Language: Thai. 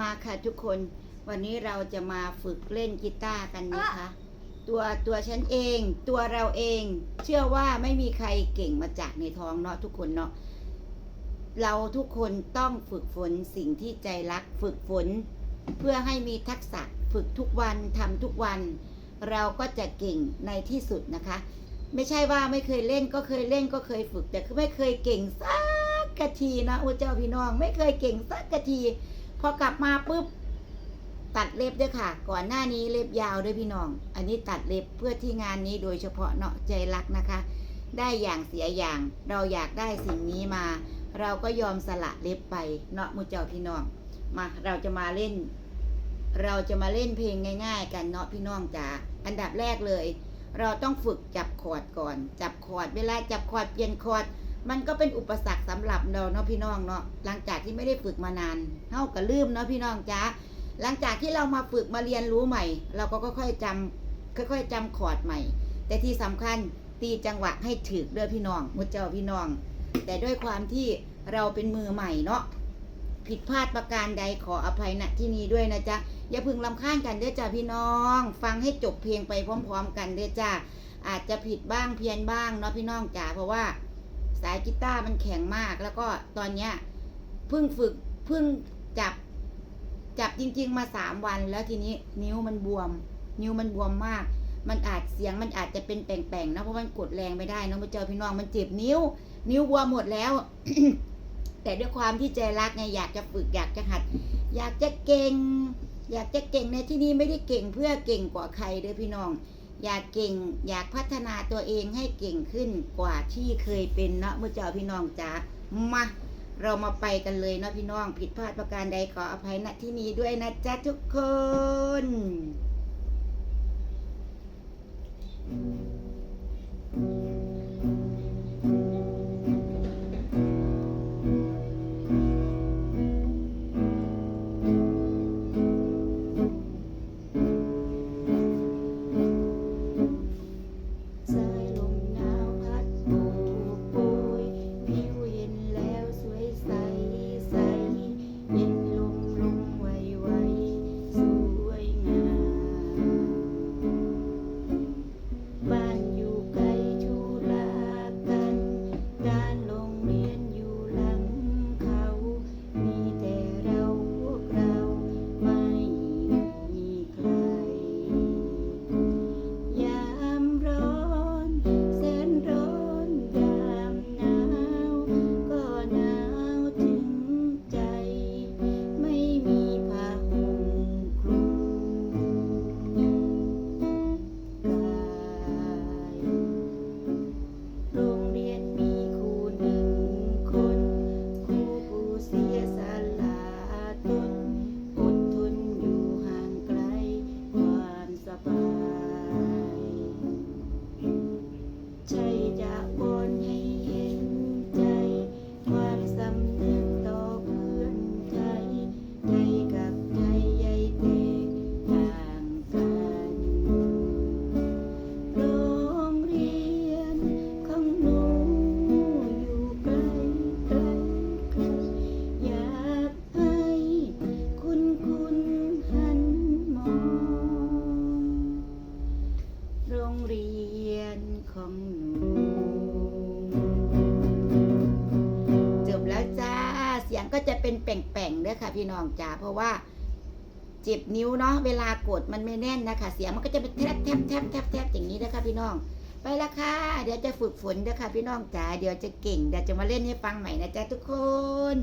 มาค่ะทุกคน วันนี้เราจะมาฝึกเล่นกีตาร์กันนะคะ ตัวตัวฉันเอง ตัวเราเอง เชื่อว่าไม่มีใครเก่งมาจากในท้องเนาะทุกคนเนาะ เราทุกคนต้องฝึกฝนสิ่งที่ใจรัก ฝึกฝน เพื่อให้มีทักษะฝึกทุกวันทำทุกวัน เราก็จะเก่งในที่สุดนะคะ ไม่ใช่ว่าไม่เคยเล่นก็เคยเล่นก็เคยฝึกแต่คือไม่เคยเก่งสักกะทีนะโอ้เจ้าพี่น้อง ไม่เคยเก่งสักกะที พอกลับมาปุ๊บตัดเล็บด้วยค่ะ ก่อนหน้านี้เล็บยาวด้วยพี่น้อง อันนี้ตัดเล็บเพื่อที่งานนี้โดยเฉพาะเนาะใจรักนะคะ ได้อย่างเสียอย่างเราอยากได้สิ่งนี้มา เราก็ยอมสละเล็บไปเนาะมุเจ้าพี่น้องมาเราจะมาเล่น เราจะมาเล่นเพลงง่าย ๆ กันเนาะพี่น้องจ๋าอันดับแรกเลย เราต้องฝึกจับคอร์ดก่อน จับคอร์ดเวลาจับคอร์ดเปลี่ยนคอร์ด มันก็เป็นอุปสรรคสำหรับเราเนาะพี่น้องเนาะหลังจากที่ไม่ได้ฝึกมานานเท่ากับลืมเนาะพี่น้องจ๋าหลังจากที่เรามาฝึกมาเรียนรู้ใหม่ เราก็ค่อยๆจำค่อย ๆจำคอร์ดใหม่ แต่ที่สำคัญตีจังหวะให้ถึกเด้อพี่น้องมุดเจ้าพี่น้อง แต่ด้วยความที่เราเป็นมือใหม่เนาะผิดพลาดประการใดขออภัยณที่นี้ด้วยนะจ๊ะอย่าพึงลำค้าญกันเด้อจ้าพี่น้อง ฟังให้จบเพลงไปพร้อม ๆ กันเด้อจ้าอาจจะผิดบ้างเพี้ยนบ้างเนาะพี่น้องจ๋าเพราะว่า สายกีตาร์มันแข็งมาก แล้วก็ตอนเนี้ยเพิ่งฝึกเพิ่งจับจับจริง ๆ มาสามวัน แล้วทีนี้นิ้วมันบวม นิ้วมันบวมมาก มันอาจเสียงมันอาจจะเป็นแป่งๆนะเพราะมันกดแรงไม่ได้เนาะมาเจอพี่น้องมันเจ็บนิ้ว นิ้วบวมหมดแล้ว แต่ด้วยความที่ใจรักไงอยากจะฝึกอยากจะหัด อยากจะเก่ง อยากจะเก่งในที่นี้ไม่ได้เก่งเพื่อเก่งกว่าใครเด้อพี่น้อง อยากเก่งอยากพัฒนาตัวเองให้เก่งขึ้นกว่าที่เคยเป็นเนาะเมื่อเจ้าพี่น้องจ๋ามาเรามาไปกันเลยเนาะพี่น้องผิดพลาดประการใดขออภัยณที่นี้ด้วยนะจ๊ะทุกคน ของหนูจบแล้วจ้าเสียงก็จะเป็นแป่งๆด้วยค่ะ พี่น้องจ้าเพราะว่าเจ็บนิ้วเนาะเวลากดมันไม่แน่นนะคะ เสียงมันก็จะเป็นแทบแทบแทบแทบแทบอย่างนี้นะคะพี่น้อง ไปละค่ะ เดี๋ยวจะฝึกฝนนะคะพี่น้องจ๋าเดี๋ยวจะเก่งเดี๋ยวจะมาเล่นให้ฟังใหม่นะจ๊ะทุกคน